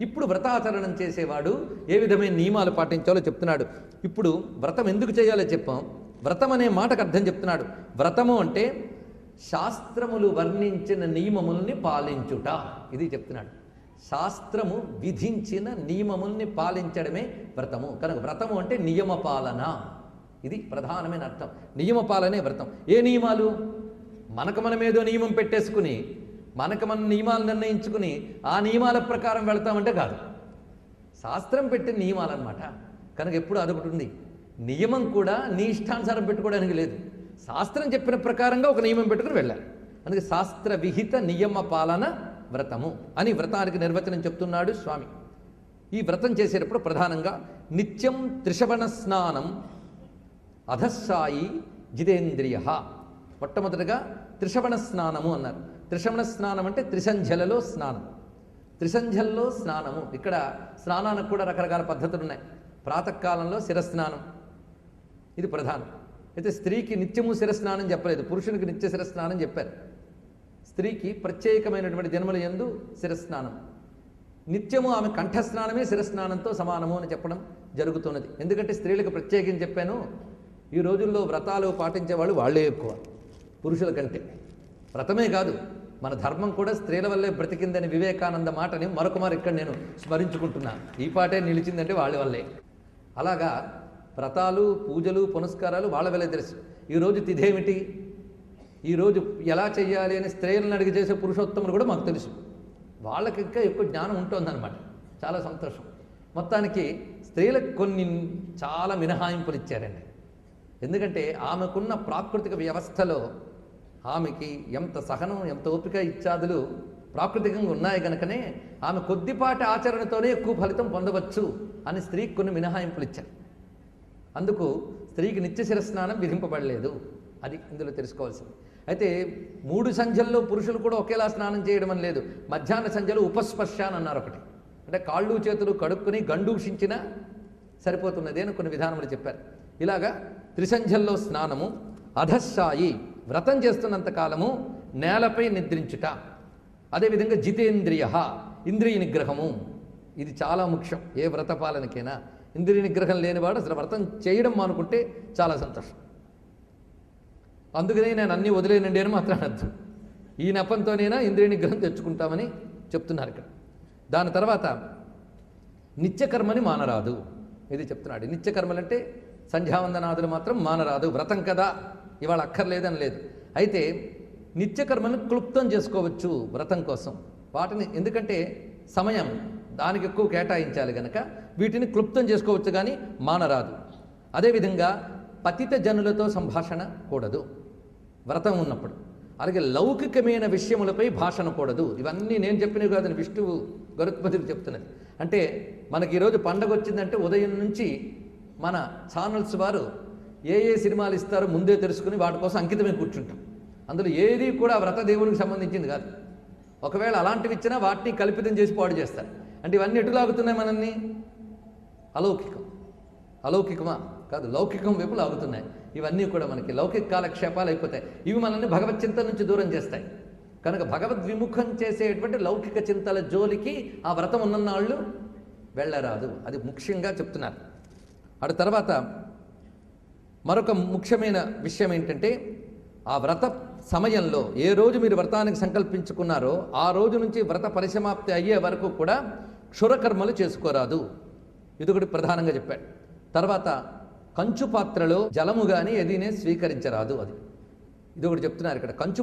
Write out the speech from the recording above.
ఇప్పుడు వ్రతాచరణం చేసేవాడు ఏ విధమైన నియమాలు పాటించాలో చెప్తున్నాడు. ఇప్పుడు వ్రతం ఎందుకు చేయాలో చెప్పాం. వ్రతం అనే మాటకు అర్థం చెప్తున్నాడు. వ్రతము అంటే శాస్త్రములు వర్ణించిన నియమముల్ని పాలించుట. ఇది చెప్తున్నాడు. శాస్త్రము విధించిన నియమముల్ని పాలించడమే వ్రతము. కనుక వ్రతము అంటే నియమ పాలన ఇది ప్రధానమైన అర్థం. నియమ పాలనే వ్రతం. ఏ నియమాలు? మనకు మనమేదో నియమం పెట్టేసుకుని మనకు మన నియమాలు నిర్ణయించుకుని ఆ నియమాల ప్రకారం వెళతామంటే కాదు. శాస్త్రం పెట్టిన నియమాలన్నమాట. కనుక ఎప్పుడు అదొకటి ఉంది. నియమం కూడా నీ ఇష్టానుసారం పెట్టుకోవడానికి లేదు. శాస్త్రం చెప్పిన ప్రకారంగా ఒక నియమం పెట్టుకుని వెళ్ళాలి. అందుకే శాస్త్ర విహిత నియమ పాలన వ్రతము అని వ్రతానికి నిర్వచనం చెప్తున్నాడు స్వామి. ఈ వ్రతం చేసేటప్పుడు ప్రధానంగా నిత్యం త్రిశవణ స్నానం అధస్సాయి జితేంద్రియ. మొట్టమొదటిగా త్రిశవణ స్నానము అన్నారు. త్రిషమణ స్నానం అంటే త్రిసంధ్యలలో స్నానం. త్రిసంధ్యల్లో స్నానము. ఇక్కడ స్నానానికి కూడా రకరకాల పద్ధతులు ఉన్నాయి. ప్రాతకాలంలో శిరస్నానం. ఇది ప్రధానం. అయితే స్త్రీకి నిత్యము శిరస్నానం చెప్పలేదు. పురుషునికి నిత్య శిరస్నానం చెప్పారు. స్త్రీకి ప్రత్యేకమైనటువంటి జన్మల యందు శిరస్నానం. నిత్యము ఆమె కంఠస్నానమే శిరస్నానంతో సమానము అని చెప్పడం జరుగుతున్నది. ఎందుకంటే స్త్రీలకు ప్రత్యేకించి చెప్పాను. ఈ రోజుల్లో వ్రతాలు పాటించే వాళ్ళు వాళ్ళే ఎక్కువ. పురుషుల కంటే. వ్రతమే కాదు. మన ధర్మం కూడా స్త్రీల వల్లే బ్రతికిందని వివేకానంద మాటని మరొక మరి ఇక్కడ నేను స్మరించుకుంటున్నా. ఈ పాటే నిలిచిందంటే వాళ్ళ వల్లే. అలాగా వ్రతాలు పూజలు పునస్కారాలు వాళ్ళ వల్లే తెలుసు. ఈరోజు తిథేమిటి? ఈరోజు ఎలా చేయాలి అని స్త్రీలను అడిగి చేసే పురుషోత్తములు కూడా మాకు తెలుసు. వాళ్ళకి ఇంకా ఎక్కువ జ్ఞానం ఉంటుందన్నమాట. చాలా సంతోషం. మొత్తానికి స్త్రీలకు కొన్ని చాలా మినహాయింపులు ఇచ్చారండి. ఎందుకంటే ఆమెకున్న ప్రాకృతిక వ్యవస్థలో ఆమెకి ఎంత సహనం ఎంత ఓపిక ఇత్యాదులు ప్రాకృతికంగా ఉన్నాయి కనుకనే ఆమె కొద్దిపాటి ఆచరణతోనే ఎక్కువ ఫలితం పొందవచ్చు అని స్త్రీకి కొన్ని మినహాయింపులు ఇచ్చారు. అందుకు స్త్రీకి నిత్య శిరస్నానం విధింపబడలేదు. అది ఇందులో తెలుసుకోవాల్సింది. అయితే మూడు సంధ్యల్లో పురుషులు కూడా ఒకేలా స్నానం చేయడం అని లేదు. మధ్యాహ్న సంధ్యలో ఉపస్పర్శ అని అన్నారు ఒకటి. అంటే కాళ్ళు చేతులు కడుక్కుని గండూషించినా సరిపోతున్నది అని కొన్ని విధానములు చెప్పారు. ఇలాగా త్రిసంధ్యల్లో స్నానము అధస్సాయి వ్రతం చేస్తున్నంత కాలము నేలపై నిద్రించుట. అదేవిధంగా జితేంద్రియ ఇంద్రియ నిగ్రహము. ఇది చాలా ముఖ్యం. ఏ వ్రత పాలనకైనా ఇంద్రియ నిగ్రహం లేనివాడు అసలు వ్రతం చేయడం మానుకుంటే చాలా సంతోషం. అందుకనే నేను అన్నీ వదిలేనండి అని మాత్రం అనద్దు. ఈ నెపంతోనైనా ఇంద్రియ నిగ్రహం తెచ్చుకుంటామని చెప్తున్నారు ఇక్కడ. దాని తర్వాత నిత్యకర్మని మానరాదు. ఇది చెప్తున్నాడు. నిత్యకర్మలు అంటే సంధ్యావందనాదులు మాత్రం మానరాదు. వ్రతం కదా. ఇవాళ అక్కర్లేదని లేదు. అయితే నిత్యకర్మను క్లుప్తం చేసుకోవచ్చు వ్రతం కోసం. వాటిని ఎందుకంటే సమయం దానికి ఎక్కువ కేటాయించాలి గనక వీటిని క్లుప్తం చేసుకోవచ్చు కానీ మానరాదు. అదేవిధంగా పతిత జనులతో సంభాషణ కూడదు. వ్రతం ఉన్నప్పుడు. అలాగే లౌకికమైన విషయములపై భాషణ కూడదు. ఇవన్నీ నేను చెప్పినవి కాదని విష్ణువు గరుత్పతికి చెప్తున్నది. అంటే మనకి ఈరోజు పండగ వచ్చిందంటే ఉదయం నుంచి మన ఛానల్స్ వారు ఏ ఏ సినిమాలు ఇస్తారో ముందే తెలుసుకుని వాటి కోసం అంకితమే కూర్చుంటాం. అందులో ఏది కూడా వ్రత దేవునికి సంబంధించింది కాదు. ఒకవేళ అలాంటివి ఇచ్చినా వాటిని కల్పితం చేసి పాడు చేస్తారు. అంటే ఇవన్నీ ఎటు లాగుతున్నాయి మనల్ని? అలౌకికం. అలౌకికమా? కాదు లౌకికం వైపు లాగుతున్నాయి. ఇవన్నీ కూడా మనకి లౌకిక కాలక్షేపాలు అయిపోతాయి. ఇవి మనల్ని భగవత్ నుంచి దూరం చేస్తాయి. కనుక భగవద్ విముఖం చేసేటువంటి లౌకిక చింతల జోలికి ఆ వ్రతం ఉన్నన్నాళ్ళు వెళ్ళరాదు. అది ముఖ్యంగా చెప్తున్నారు. అటు తర్వాత మరొక ముఖ్యమైన విషయం ఏంటంటే ఆ వ్రత సమయంలో ఏ రోజు మీరు వ్రతానికి సంకల్పించుకున్నారో ఆ రోజు నుంచి వ్రత పరిసమాప్తి అయ్యే వరకు కూడా క్షురకర్మలు చేసుకోరాదు. ఇది ఒకటి ప్రధానంగా చెప్పాడు. తర్వాత కంచు పాత్రలో జలము కానీ ఎదినే స్వీకరించరాదు అది. ఇది ఒకటి చెప్తున్నారు ఇక్కడ. కంచు